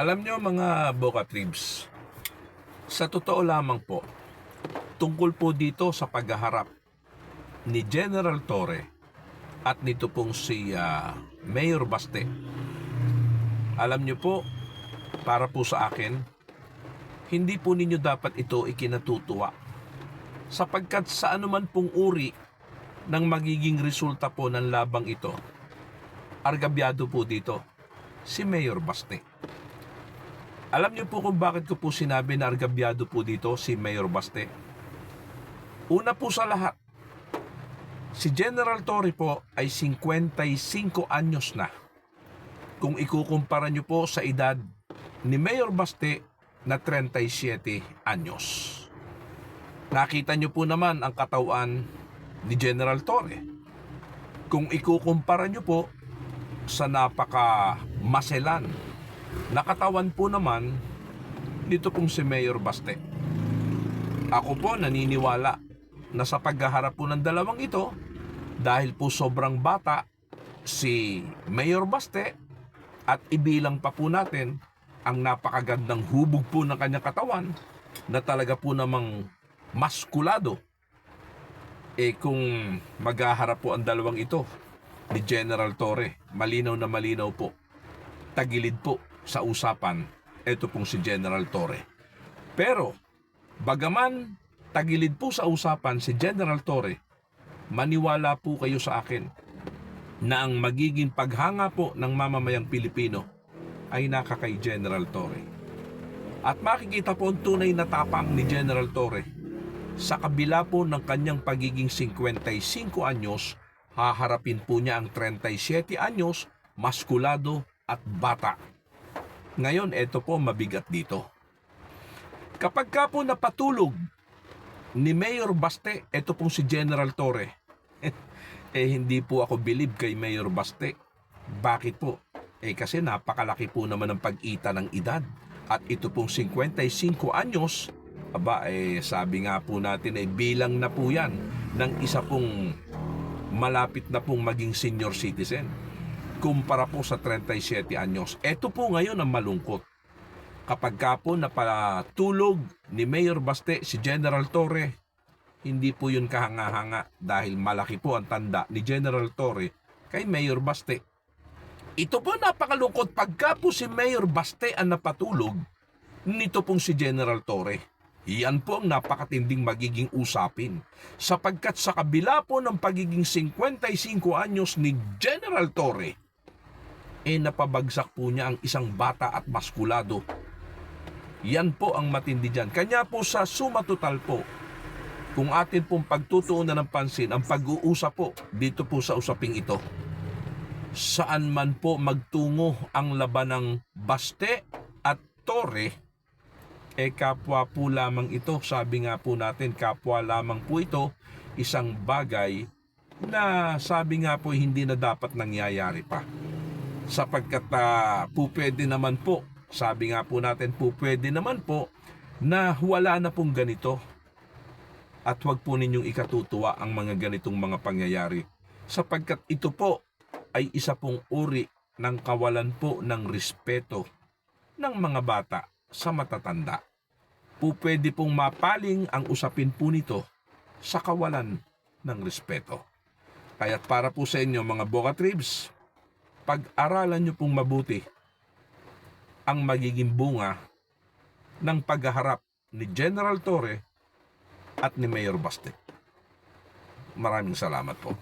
Alam nyo mga Boca Tribs, sa totoo lamang po, tungkol po dito sa paghaharap ni General Torre at nito pong si ah, Mayor Baste. Alam nyo po, para po sa akin, hindi po ninyo dapat ito ikinatutuwa. Sapagkat sa anuman pong uri ng magiging resulta po ng labang ito, argabyado po dito si Mayor Baste. Alam niyo po kung bakit ko po sinabi na argabyado po dito si Mayor Baste. Una po sa lahat, si General Torre po ay 55 anyos na. Kung ikukumpara niyo po sa edad ni Mayor Baste na 37 anyos. Nakita niyo po naman ang katawan ni General Torre. Kung ikukumpara niyo po sa napaka maselan Nakatawan po naman dito pong si Mayor Baste. Ako po naniniwala na sa paghaharap po ng dalawang ito, dahil po sobrang bata si Mayor Baste at ibilang pa po natin ang napakagandang hubog po ng kanyang katawan na talaga po namang maskulado. Eh kung maghaharap po ang dalawang ito ni General Torre, malinaw na malinaw po, tagilid po sa usapan, ito pong si General Torre. Pero, bagaman tagilid po sa usapan si General Torre, maniwala po kayo sa akin na ang magiging paghanga po ng mamamayang Pilipino ay nakakay General Torre. At makikita po ang tunay na tapang ni General Torre sa kabila po ng kanyang pagiging 55 anyos, haharapin po niya ang 37 anyos, maskulado at bata. Ngayon, ito po mabigat dito. Kapag ka po napatulog ni Mayor Baste, ito pong si General Torre. eh hindi po ako believe kay Mayor Baste. Bakit po? Eh kasi napakalaki po naman ang pag-ita ng edad. At ito pong 55 anyos, aba eh sabi nga po natin ay bilang na po yan ng isa pong malapit na pong maging senior citizen kumpara po sa 37 anyos. Ito po ngayon ang malungkot. Kapag ka po napatulog ni Mayor Baste si General Torre, hindi po yun kahanga-hanga dahil malaki po ang tanda ni General Torre kay Mayor Baste. Ito po napakalungkot pagka po si Mayor Baste ang napatulog, nito pong si General Torre. Iyan po ang napakatinding magiging usapin sapagkat sa kabila po ng pagiging 55 anyos ni General Torre, eh napabagsak po niya ang isang bata at maskulado. Yan po ang matindi dyan. Kanya po sa suma total po, kung atin pong pagtutuunan ng pansin, ang pag-uusap po dito po sa usaping ito, saan man po magtungo ang laban ng Baste at Torre, eh kapwa po lamang ito, sabi nga po natin, kapwa lamang po ito, isang bagay na sabi nga po hindi na dapat nangyayari pa sapagkat uh, po pwede naman po, sabi nga po natin po pwede naman po na wala na pong ganito at huwag po ninyong ikatutuwa ang mga ganitong mga pangyayari sapagkat ito po ay isa pong uri ng kawalan po ng respeto ng mga bata sa matatanda. Po pwede pong mapaling ang usapin po nito sa kawalan ng respeto. Kaya't para po sa inyo mga Boca Tribs, pag-aralan nyo pong mabuti ang magiging bunga ng paghaharap ni General Torre at ni Mayor Baste. Maraming salamat po.